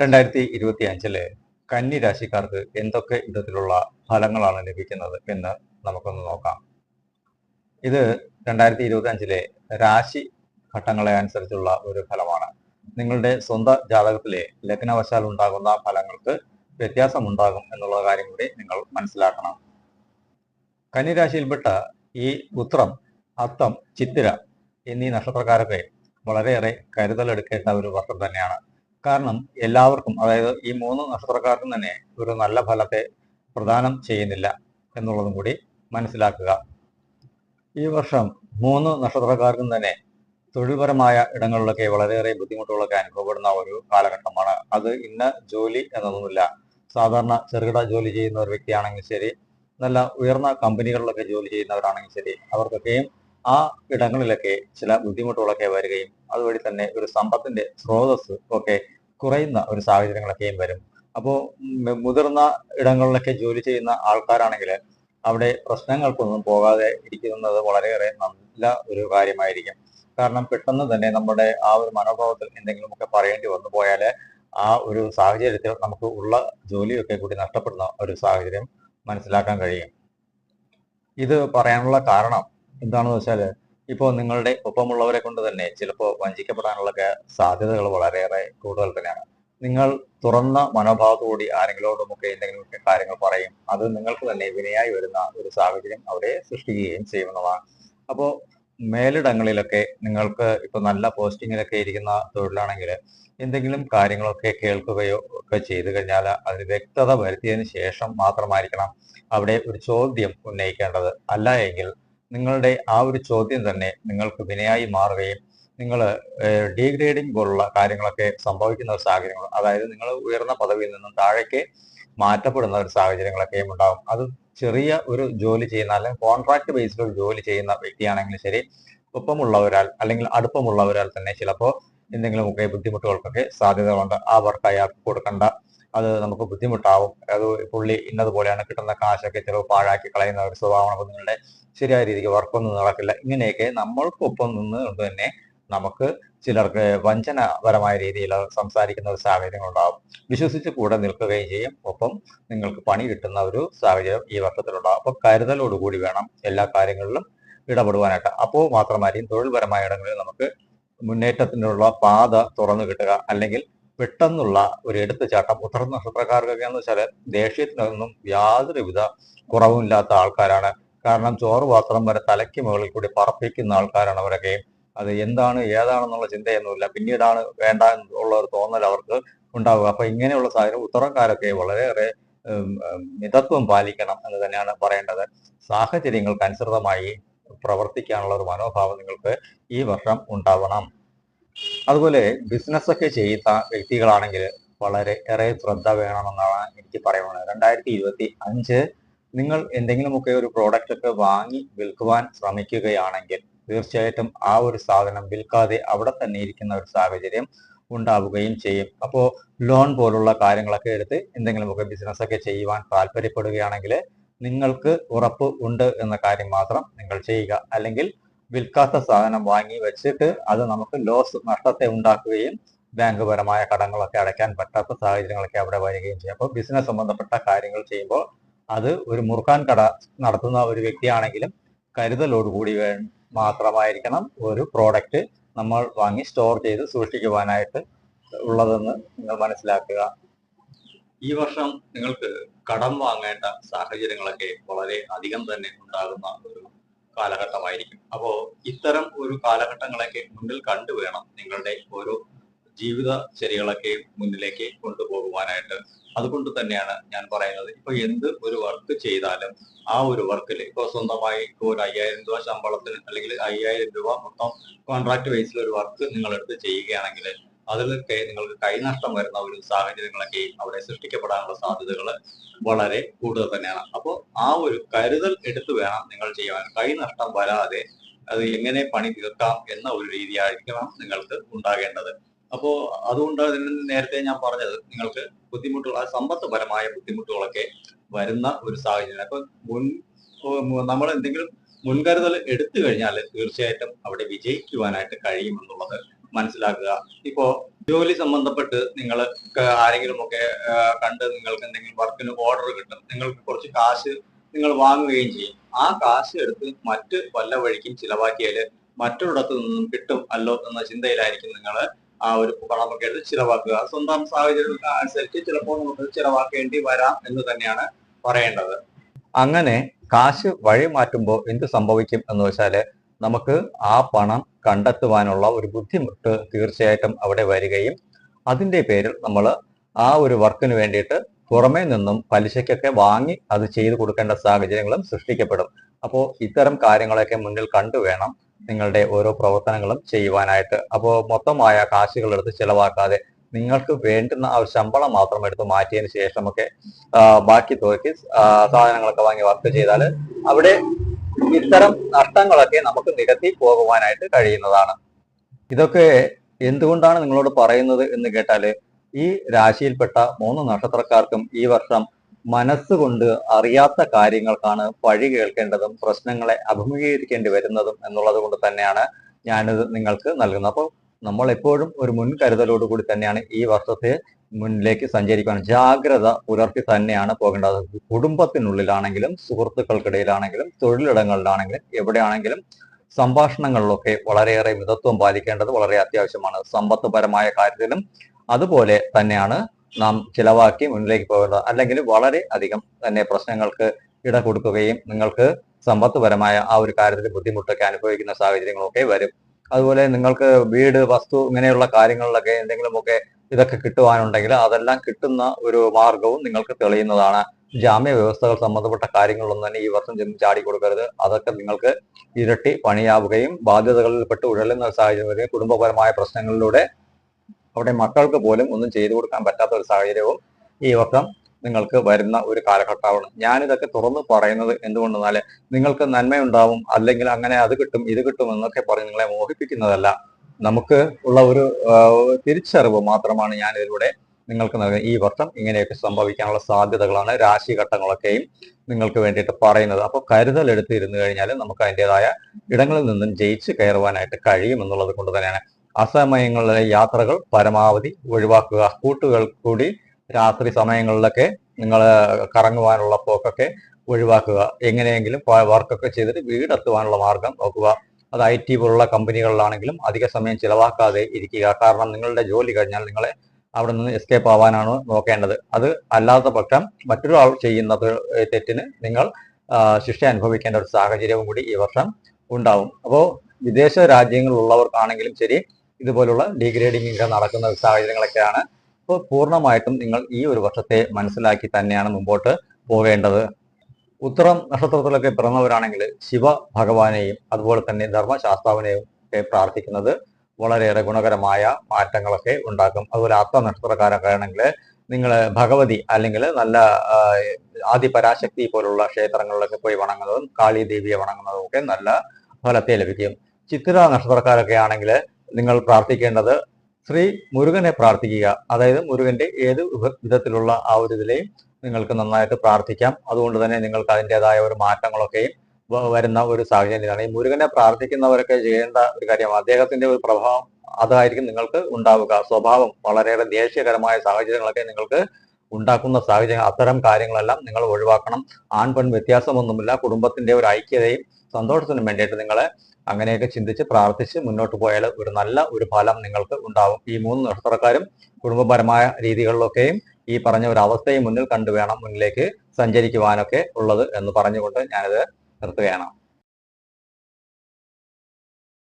രണ്ടായിരത്തി ഇരുപത്തി അഞ്ചിൽ കന്നി രാശിക്കാർക്ക് എന്തൊക്കെ വിധത്തിലുള്ള ഫലങ്ങളാണ് ലഭിക്കുന്നത് എന്ന് നമുക്കൊന്ന് നോക്കാം. ഇത് രണ്ടായിരത്തി ഇരുപത്തി അഞ്ചിലെ രാശി ഘട്ടങ്ങളെ അനുസരിച്ചുള്ള ഒരു ഫലമാണ്. നിങ്ങളുടെ സ്വന്തം ജാതകത്തിലെ ലഗ്നവശാൽ ഉണ്ടാകുന്ന ഫലങ്ങൾക്ക് വ്യത്യാസമുണ്ടാകും എന്നുള്ള കാര്യം കൂടി നിങ്ങൾ മനസ്സിലാക്കണം. കന്നിരാശിയിൽപ്പെട്ട ഈ ഉത്രം അത്തം ചിത്തിര എന്നീ നക്ഷത്രക്കാരൊക്കെ വളരെയേറെ കരുതലെടുക്കേണ്ട ഒരു വർഷം തന്നെയാണ്. കാരണം എല്ലാവർക്കും അതായത് ഈ മൂന്ന് നക്ഷത്രക്കാർക്കും തന്നെ ഒരു നല്ല ഫലത്തെ പ്രദാനം ചെയ്യുന്നില്ല എന്നുള്ളതും കൂടി മനസ്സിലാക്കുക. ഈ വർഷം മൂന്ന് നക്ഷത്രക്കാർക്കും തന്നെ തൊഴിൽപരമായ ഇടങ്ങളിലൊക്കെ വളരെയേറെ ബുദ്ധിമുട്ടുകളൊക്കെ അനുഭവപ്പെടുന്ന ഒരു കാലഘട്ടമാണ്. അത് ഇന്ന ജോലി എന്നതൊന്നുമില്ല സാധാരണ ചെറുകിട ജോലി ചെയ്യുന്ന ഒരു വ്യക്തിയാണെങ്കിൽ ശരി നല്ല ഉയർന്ന കമ്പനികളിലൊക്കെ ജോലി ചെയ്യുന്നവരാണെങ്കിൽ ശരി അവർക്കൊക്കെയും ആ ഇടങ്ങളിലൊക്കെ ചില ബുദ്ധിമുട്ടുകളൊക്കെ വരികയും അതുവഴി തന്നെ ഒരു സമ്പത്തിന്റെ സ്രോതസ് ഒക്കെ കുറയുന്ന ഒരു സാഹചര്യങ്ങളൊക്കെയും വരും. അപ്പോൾ മുതിർന്ന ഇടങ്ങളിലൊക്കെ ജോലി ചെയ്യുന്ന ആൾക്കാരാണെങ്കിൽ അവിടെ പ്രശ്നങ്ങൾക്കൊന്നും പോകാതെ ഇരിക്കുന്നത് വളരെയേറെ നല്ല ഒരു കാര്യമായിരിക്കും. കാരണം പെട്ടെന്ന് തന്നെ നമ്മുടെ ആ ഒരു മനോഭാവത്തിൽ എന്തെങ്കിലുമൊക്കെ പറയേണ്ടി വന്നു പോയാൽ ആ ഒരു സാഹചര്യത്തിൽ നമുക്ക് ഉള്ള ജോലിയൊക്കെ കൂടി നഷ്ടപ്പെടുന്ന ഒരു സാഹചര്യം മനസ്സിലാക്കാൻ കഴിയും. ഇത് പറയാനുള്ള കാരണം എന്താണെന്ന് വെച്ചാൽ ഇപ്പോൾ നിങ്ങളുടെ ഒപ്പമുള്ളവരെ കൊണ്ട് തന്നെ ചിലപ്പോൾ വഞ്ചിക്കപ്പെടാനുള്ള സാധ്യതകൾ വളരെയേറെ കൂടുതൽ തന്നെയാണ്. നിങ്ങൾ തുറന്ന മനോഭാവത്തോടി ആരെങ്കിലോടുമൊക്കെ എന്തെങ്കിലുമൊക്കെ കാര്യങ്ങൾ പറയും അത് നിങ്ങൾക്ക് തന്നെ വിനയായി വരുന്ന ഒരു സാഹചര്യം അവിടെ സൃഷ്ടിക്കുകയും ചെയ്യുന്നതാണ്. അപ്പോൾ മേലിടങ്ങളിലൊക്കെ നിങ്ങൾക്ക് ഇപ്പൊ നല്ല പോസ്റ്റിങ്ങിലൊക്കെ ഇരിക്കുന്ന തൊഴിലാണെങ്കിൽ എന്തെങ്കിലും കാര്യങ്ങളൊക്കെ കേൾക്കുകയോ ഒക്കെ ചെയ്തു കഴിഞ്ഞാൽ അതിന് വ്യക്തത വരുത്തിയതിന് ശേഷം മാത്രമായിരിക്കണം അവിടെ ഒരു ചോദ്യം ഉന്നയിക്കേണ്ടത്. അല്ല എങ്കിൽ നിങ്ങളുടെ ആ ഒരു ചോദ്യം തന്നെ നിങ്ങൾക്ക് വിനയായി മാറുകയും നിങ്ങൾ ഡീഗ്രേഡിംഗ് പോലുള്ള കാര്യങ്ങളൊക്കെ സംഭവിക്കുന്ന ഒരു സാഹചര്യങ്ങൾ അതായത് നിങ്ങൾ ഉയർന്ന പദവിയിൽ നിന്നും താഴേക്ക് മാറ്റപ്പെടുന്ന ഒരു സാഹചര്യങ്ങളൊക്കെയും ഉണ്ടാകും അത് ചെറിയ ഒരു ജോലി ചെയ്യുന്ന അല്ലെങ്കിൽ കോൺട്രാക്ട് ബേസിൽ ഒരു ജോലി ചെയ്യുന്ന വ്യക്തിയാണെങ്കിലും ശരി ഒപ്പമുള്ളവരാൽ അല്ലെങ്കിൽ അടുപ്പമുള്ളവരാൽ തന്നെ ചിലപ്പോൾ എന്തെങ്കിലുമൊക്കെ ബുദ്ധിമുട്ടുകൾക്കൊക്കെ സാധ്യതകളുണ്ട്. ആ വർക്ക് അയാൾക്ക് കൊടുക്കേണ്ട. അത് നമുക്ക് ബുദ്ധിമുട്ടാവും. അത് പുള്ളി ഇന്നതുപോലെയാണ് കിട്ടുന്ന കാശൊക്കെ ചിലവ് പാഴാക്കി കളയുന്ന ഒരു സ്വഭാവമാണ്. നിങ്ങളുടെ ശരിയായ രീതിക്ക് വർക്കൊന്നും നടക്കില്ല. ഇങ്ങനെയൊക്കെ നമ്മൾക്കൊപ്പം നിന്ന് കൊണ്ട് തന്നെ നമുക്ക് ചിലർക്ക് വഞ്ചനപരമായ രീതിയിൽ സംസാരിക്കുന്ന ഒരു സാഹചര്യങ്ങൾ ഉണ്ടാവും. വിശ്വസിച്ച് കൂടെ നിൽക്കുകയും ചെയ്യും. ഒപ്പം നിങ്ങൾക്ക് പണി കിട്ടുന്ന ഒരു സാഹചര്യം ഈ വർഷത്തിലുണ്ടാവും അപ്പോൾ കരുതലോടുകൂടി വേണം എല്ലാ കാര്യങ്ങളിലും ഇടപെടുവാനായിട്ട്. അപ്പോൾ മാത്രമായിരിക്കും തൊഴിൽപരമായ ഇടങ്ങളിൽ നമുക്ക് മുന്നേറ്റത്തിനുള്ള പാത തുറന്നു കിട്ടുക. അല്ലെങ്കിൽ പെട്ടെന്നുള്ള ഒരു എടുത്തുചാട്ടം. ചാട്ടം നക്ഷത്രക്കാർക്കൊക്കെ എന്ന് വെച്ചാൽ ദേഷ്യത്തിനൊന്നും യാതൊരുവിധ കുറവുമില്ലാത്ത ആൾക്കാരാണ് കാരണം ചോറ് പാത്രം വരെ തലയ്ക്ക് മുകളിൽ കൂടി പറപ്പിക്കുന്ന ആൾക്കാരാണ് അവരൊക്കെ. അത് എന്താണ് ഏതാണെന്നുള്ള ചിന്തയൊന്നുമില്ല. പിന്നീടാണ് വേണ്ട എന്നുള്ള ഒരു തോന്നൽ അവർക്ക് ഉണ്ടാവുക. അപ്പൊ ഇങ്ങനെയുള്ള സാഹചര്യം ഉത്തരക്കാരൊക്കെ വളരെയേറെ മിതത്വം പാലിക്കണം എന്ന് തന്നെയാണ് പറയേണ്ടത്. സാഹചര്യങ്ങൾക്ക് അനുസൃതമായി പ്രവർത്തിക്കാനുള്ള ഒരു മനോഭാവം നിങ്ങൾക്ക് ഈ വർഷം ഉണ്ടാവണം. അതുപോലെ ബിസിനസ് ഒക്കെ ചെയ്യുന്ന വ്യക്തികളാണെങ്കിൽ വളരെ ഏറെ ശ്രദ്ധ വേണമെന്നാണ് എനിക്ക് പറയുന്നത് രണ്ടായിരത്തി ഇരുപത്തി അഞ്ച് നിങ്ങൾ എന്തെങ്കിലുമൊക്കെ ഒരു പ്രോഡക്റ്റ് ഒക്കെ വാങ്ങി വിൽക്കുവാൻ ശ്രമിക്കുകയാണെങ്കിൽ തീർച്ചയായിട്ടും ആ ഒരു സാധനം വിൽക്കാതെ അവിടെ തന്നെ ഇരിക്കുന്ന ഒരു സാഹചര്യം ഉണ്ടാവുകയും ചെയ്യും. അപ്പോൾ ലോൺ പോലുള്ള കാര്യങ്ങളൊക്കെ എടുത്ത് എന്തെങ്കിലുമൊക്കെ ബിസിനസ് ഒക്കെ ചെയ്യുവാൻ താല്പര്യപ്പെടുകയാണെങ്കിൽ നിങ്ങൾക്ക് ഉറപ്പ് ഉണ്ട് എന്ന കാര്യം മാത്രം നിങ്ങൾ ചെയ്യുക. അല്ലെങ്കിൽ വിൽക്കാത്ത സാധനം വാങ്ങി വെച്ചിട്ട് അത് നമുക്ക് ലോസ് നഷ്ടത്തെ ഉണ്ടാക്കുകയും ബാങ്ക് പരമായ കടങ്ങളൊക്കെ അടയ്ക്കാൻ പറ്റാത്ത സാഹചര്യങ്ങളൊക്കെ അവിടെ വരികയും ചെയ്യും. അപ്പോൾ ബിസിനസ് സംബന്ധപ്പെട്ട കാര്യങ്ങൾ ചെയ്യുമ്പോൾ അത് ഒരു മുറുക്കാൻ കട നടത്തുന്ന ഒരു വ്യക്തിയാണെങ്കിലും കരുതലോടുകൂടി മാത്രമായിരിക്കണം ഒരു പ്രോഡക്റ്റ് നമ്മൾ വാങ്ങി സ്റ്റോർ ചെയ്ത് സൂക്ഷിക്കുവാനായിട്ട് ഉള്ളതെന്ന് നിങ്ങൾ മനസ്സിലാക്കുക. ഈ വർഷം നിങ്ങൾക്ക് കടം വാങ്ങേണ്ട സാഹചര്യങ്ങളൊക്കെ വളരെ അധികം തന്നെ ഉണ്ടാകുന്ന ഒരു കാലഘട്ടമായിരിക്കും. അപ്പോൾ ഇത്തരം ഒരു കാലഘട്ടങ്ങളൊക്കെ മുന്നിൽ കണ്ടു വേണം നിങ്ങളുടെ ഓരോ ജീവിത ശരികളൊക്കെ മുന്നിലേക്ക് കൊണ്ടുപോകുവാനായിട്ട്. അതുകൊണ്ട് തന്നെയാണ് ഞാൻ പറയുന്നത്. ഇപ്പൊ എന്ത് ഒരു വർക്ക് ചെയ്താലും ആ ഒരു വർക്കിൽ ഇപ്പൊ സ്വന്തമായി ഒരു അയ്യായിരം രൂപ ശമ്പളത്തിന് അല്ലെങ്കിൽ അയ്യായിരം രൂപ മൊത്തം കോൺട്രാക്ട് ബേസിൽ ഒരു വർക്ക് നിങ്ങൾ എടുത്ത് ചെയ്യുകയാണെങ്കിൽ അതിലൊക്കെ നിങ്ങൾക്ക് കൈനഷ്ടം വരുന്ന ഒരു സാഹചര്യങ്ങളൊക്കെ അവിടെ സൃഷ്ടിക്കപ്പെടാനുള്ള സാധ്യതകൾ വളരെ കൂടുതൽ തന്നെയാണ്. അപ്പോൾ ആ ഒരു കരുതൽ എടുത്തു വേണം നിങ്ങൾ ചെയ്യാൻ കൈനഷ്ടം വരാതെ അത് എങ്ങനെ പണി തീർക്കാം എന്ന ഒരു രീതിയായിരിക്കണം നിങ്ങൾക്ക് ഉണ്ടാകേണ്ടത്. അപ്പോ അതുകൊണ്ട് നേരത്തെ ഞാൻ പറഞ്ഞത് നിങ്ങൾക്ക് ബുദ്ധിമുട്ടുകൾ സമ്പത്തുപരമായ ബുദ്ധിമുട്ടുകളൊക്കെ വരുന്ന ഒരു സാഹചര്യം അപ്പൊ മുൻ നമ്മൾ എന്തെങ്കിലും മുൻകരുതൽ എടുത്തു കഴിഞ്ഞാൽ തീർച്ചയായിട്ടും അവിടെ വിജയിക്കുവാനായിട്ട് കഴിയുമെന്നുള്ളത് മനസ്സിലാക്കുക. ഇപ്പോ ജോലി സംബന്ധപ്പെട്ട് നിങ്ങൾ ആരെങ്കിലും ഒക്കെ കണ്ട് നിങ്ങൾക്ക് എന്തെങ്കിലും വർക്കിന് ഓർഡർ കിട്ടും നിങ്ങൾക്ക് കുറച്ച് കാശ് നിങ്ങൾ വാങ്ങുകയും ചെയ്യും. ആ കാശ് എടുത്ത് മറ്റ് വല്ല വഴിക്കും ചിലവാക്കിയാൽ മറ്റൊരിടത്തു നിന്നും കിട്ടും അല്ലോ എന്ന ചിന്തയിലായിരിക്കും നിങ്ങൾ ആ ഒരു പണമൊക്കെ ചിലവാക്കുക. സ്വന്തം സാഹചര്യം അനുസരിച്ച് ചിലപ്പോൾ നമുക്ക് ചിലവാക്കേണ്ടി വരാം എന്ന് തന്നെയാണ് പറയേണ്ടത്. അങ്ങനെ കാശ് വഴി മാറ്റുമ്പോൾ എന്ത് സംഭവിക്കും എന്ന് വെച്ചാൽ നമുക്ക് ആ പണം കണ്ടെത്തുവാനുള്ള ഒരു ബുദ്ധിമുട്ട് തീർച്ചയായിട്ടും അവിടെ വരികയും അതിന്റെ പേരിൽ നമ്മൾ ആ ഒരു വർക്കിന് വേണ്ടിയിട്ട് പുറമേ നിന്നും പലിശയ്ക്കൊക്കെ വാങ്ങി അത് ചെയ്തു കൊടുക്കേണ്ട സാഹചര്യങ്ങളും സൃഷ്ടിക്കപ്പെടും. അപ്പോൾ ഇത്തരം കാര്യങ്ങളൊക്കെ മുന്നിൽ കണ്ടു വേണം. നിങ്ങളുടെ ഓരോ പ്രവർത്തനങ്ങളും ചെയ്യുവാനായിട്ട്. അപ്പോൾ മൊത്തമായ കാശുകൾ എടുത്ത് ചിലവാക്കാതെ നിങ്ങൾക്ക് വേണ്ടുന്ന ആ ശമ്പളം മാത്രം എടുത്ത് മാറ്റിയതിന് ശേഷമൊക്കെ ബാക്കി തുകയ്ക്ക് സാധനങ്ങളൊക്കെ വാങ്ങി വർക്ക് ചെയ്താൽ അവിടെ ഇത്തരം നഷ്ടങ്ങളൊക്കെ നമുക്ക് നികത്തി പോകുവാനായിട്ട് കഴിയുന്നതാണ്. ഇതൊക്കെ എന്തുകൊണ്ടാണ് നിങ്ങളോട് പറയുന്നത് എന്ന് കേട്ടാൽ ഈ രാശിയിൽപ്പെട്ട മൂന്ന് നക്ഷത്രക്കാർക്കും ഈ വർഷം മനസ്സുകൊണ്ട് അറിയാത്ത കാര്യങ്ങൾക്കാണ് പഴി കേൾക്കേണ്ടതും പ്രശ്നങ്ങളെ അഭിമുഖീകരിക്കേണ്ടി വരുന്നതും എന്നുള്ളത് കൊണ്ട് തന്നെയാണ് ഞാനിത് നിങ്ങൾക്ക് നൽകുന്നത്. അപ്പോൾ നമ്മൾ എപ്പോഴും ഒരു മുൻകരുതലോട് കൂടി തന്നെയാണ് ഈ വർഷത്തെ മുന്നിലേക്ക് സഞ്ചരിക്കാൻ ജാഗ്രത പുലർത്തി തന്നെയാണ് പോകേണ്ടത്. കുടുംബത്തിനുള്ളിലാണെങ്കിലും സുഹൃത്തുക്കൾക്കിടയിലാണെങ്കിലും തൊഴിലിടങ്ങളിലാണെങ്കിലും എവിടെയാണെങ്കിലും സംഭാഷണങ്ങളിലൊക്കെ വളരെയേറെ മിതത്വം പാലിക്കേണ്ടത് വളരെ അത്യാവശ്യമാണ്. സമ്പത്ത്പരമായ കാര്യത്തിലും അതുപോലെ തന്നെയാണ് നാം ചിലവാക്കി മുന്നിലേക്ക് പോകേണ്ടത് അല്ലെങ്കിൽ വളരെ അധികം തന്നെ പ്രശ്നങ്ങൾക്ക് ഇട കൊടുക്കുകയും നിങ്ങൾക്ക് സമ്പത്തുപരമായ ആ ഒരു കാര്യത്തിൽ ബുദ്ധിമുട്ടൊക്കെ അനുഭവിക്കുന്ന സാഹചര്യങ്ങളൊക്കെ വരും. അതുപോലെ നിങ്ങൾക്ക് വീട് വസ്തു ഇങ്ങനെയുള്ള കാര്യങ്ങളിലൊക്കെ എന്തെങ്കിലുമൊക്കെ ഇതൊക്കെ കിട്ടുവാനുണ്ടെങ്കിൽ അതെല്ലാം കിട്ടുന്ന ഒരു മാർഗവും നിങ്ങൾക്ക് തെളിയുന്നതാണ്. ജാമ്യ വ്യവസ്ഥകൾ സംബന്ധപ്പെട്ട കാര്യങ്ങളൊന്നും തന്നെ ഈ വർഷം ചെന്ന് ചാടി കൊടുക്കരുത്. അതൊക്കെ നിങ്ങൾക്ക് ഇരട്ടി പണിയാവുകയും ബാധ്യതകളിൽ പെട്ട് ഉഴലുന്ന സാഹചര്യം കുടുംബപരമായ പ്രശ്നങ്ങളിലൂടെ അവിടെ മക്കൾക്ക് പോലും ഒന്നും ചെയ്തു കൊടുക്കാൻ പറ്റാത്ത ഒരു സാഹചര്യവും ഈ വർഷം നിങ്ങൾക്ക് വരുന്ന ഒരു കാലഘട്ടമാണ്. ഞാനിതൊക്കെ തുറന്നു പറയുന്നത് എന്തുകൊണ്ടെന്നാൽ നിങ്ങൾക്ക് നന്മയുണ്ടാവും അല്ലെങ്കിൽ അങ്ങനെ അത് കിട്ടും ഇത് കിട്ടും എന്നൊക്കെ പറഞ്ഞ് നിങ്ങളെ മോഹിപ്പിക്കുന്നതല്ല. നമുക്ക് ഉള്ള ഒരു തിരിച്ചറിവ് മാത്രമാണ് ഞാൻ ഇതിലൂടെ നിങ്ങൾക്ക് നൽകുന്നത്. ഈ വർഷം ഇങ്ങനെയൊക്കെ സംഭവിക്കാനുള്ള സാധ്യതകളാണ് രാശി ഘട്ടങ്ങളൊക്കെയും നിങ്ങൾക്ക് വേണ്ടിയിട്ട് പറയുന്നത്. അപ്പോൾ കരുതൽ എടുത്തിരുന്നു കഴിഞ്ഞാൽ നമുക്ക് അതിന്റെതായ ഇടങ്ങളിൽ നിന്നും ജയിച്ച് കയറുവാനായിട്ട് കഴിയും എന്നുള്ളത് കൊണ്ട് തന്നെയാണ് അസമയങ്ങളിലെ യാത്രകൾ പരമാവധി ഒഴിവാക്കുക. കൂട്ടുകൾ കൂടി രാത്രി സമയങ്ങളിലൊക്കെ നിങ്ങൾ കറങ്ങുവാനുള്ള പോക്കൊക്കെ ഒഴിവാക്കുക. എങ്ങനെയെങ്കിലും വർക്കൊക്കെ ചെയ്തിട്ട് വീടെത്തുവാനുള്ള മാർഗം നോക്കുക. അത് ഐ ടി പോലുള്ള കമ്പനികളിലാണെങ്കിലും അധിക സമയം ചിലവാക്കാതെ ഇരിക്കുക. കാരണം നിങ്ങളുടെ ജോലി കഴിഞ്ഞാൽ നിങ്ങളെ അവിടെ നിന്ന് എസ്കേപ്പ് ആവാനാണ് നോക്കേണ്ടത്. അത് അല്ലാത്ത പക്ഷം മറ്റൊരാൾ ചെയ്യുന്ന തെറ്റിന് നിങ്ങൾ ശിക്ഷ അനുഭവിക്കേണ്ട ഒരു സാഹചര്യവും കൂടി ഈ വർഷം ഉണ്ടാവും. അപ്പോൾ വിദേശ രാജ്യങ്ങളിലുള്ളവർക്കാണെങ്കിലും ശരി ഇതുപോലുള്ള ഡീഗ്രേഡിംഗ് ഒക്കെ നടക്കുന്ന സാഹചര്യങ്ങളൊക്കെയാണ്. അപ്പോൾ പൂർണമായിട്ടും നിങ്ങൾ ഈ ഒരു വർഷത്തെ മനസ്സിലാക്കി തന്നെയാണ് മുമ്പോട്ട് പോകേണ്ടത് ഉത്തരം നക്ഷത്രത്തിലൊക്കെ പിറന്നവരാണെങ്കിൽ ശിവ ഭഗവാനെയും അതുപോലെ തന്നെ ധർമ്മശാസ്താവിനെയും ഒക്കെ പ്രാർത്ഥിക്കുന്നത് വളരെയേറെ ഗുണകരമായ മാറ്റങ്ങളൊക്കെ ഉണ്ടാക്കും. അതുപോലെ അത്ത നക്ഷത്രക്കാരൊക്കെ ആണെങ്കിൽ നിങ്ങൾ ഭഗവതി അല്ലെങ്കിൽ നല്ല ആദി ആദിപരാശക്തി പോലുള്ള ക്ഷേത്രങ്ങളിലൊക്കെ പോയി വണങ്ങുന്നതും കാളി ദേവിയെ വണങ്ങുന്നതും ഒക്കെ നല്ല ഫലത്തെ ലഭിക്കും. ചിത്ര നക്ഷത്രക്കാരൊക്കെ ആണെങ്കിൽ നിങ്ങൾ പ്രാർത്ഥിക്കേണ്ടത് ശ്രീ മുരുകനെ പ്രാർത്ഥിക്കുക. അതായത് മുരുകന്റെ ഏത് വിധ- വിധത്തിലുള്ള ആ ഒരു ഇതിലെയും നിങ്ങൾക്ക് നന്നായിട്ട് പ്രാർത്ഥിക്കാം. അതുകൊണ്ട് തന്നെ നിങ്ങൾക്ക് അതിന്റെതായ ഒരു മാറ്റങ്ങളൊക്കെയും വരുന്ന ഒരു സാഹചര്യമാണ് ഈ മുരുകനെ പ്രാർത്ഥിക്കുന്നവരൊക്കെ ചെയ്യേണ്ട ഒരു കാര്യം അദ്ദേഹത്തിന്റെ ഒരു പ്രഭാവം അതായിരിക്കും നിങ്ങൾക്ക് ഉണ്ടാവുക. സ്വഭാവം വളരെയേറെ ദേഷ്യകരമായ സാഹചര്യങ്ങളൊക്കെ നിങ്ങൾക്ക് ഉണ്ടാക്കുന്ന സാഹചര്യം അത്തരം കാര്യങ്ങളെല്ലാം നിങ്ങൾ ഒഴിവാക്കണം. ആൺ പെൺ വ്യത്യാസമൊന്നുമില്ല. കുടുംബത്തിന്റെ ഒരു ഐക്യതയും സന്തോഷത്തിനും വേണ്ടിയിട്ട് നിങ്ങളെ അങ്ങനെയൊക്കെ ചിന്തിച്ച് പ്രാർത്ഥിച്ച് മുന്നോട്ട് പോയാൽ ഒരു നല്ല ഒരു ഫലം നിങ്ങൾക്ക് ഉണ്ടാവും. ഈ മൂന്ന് നക്ഷത്രക്കാരും കുടുംബപരമായ രീതികളിലൊക്കെയും ഈ പറഞ്ഞ ഒരു അവസ്ഥയും മുന്നിൽ കണ്ടുവേണം മുന്നിലേക്ക് സഞ്ചരിക്കുവാനൊക്കെ ഉള്ളത് എന്ന് പറഞ്ഞുകൊണ്ട് ഞാനിത് നിർത്തുകയാണ്.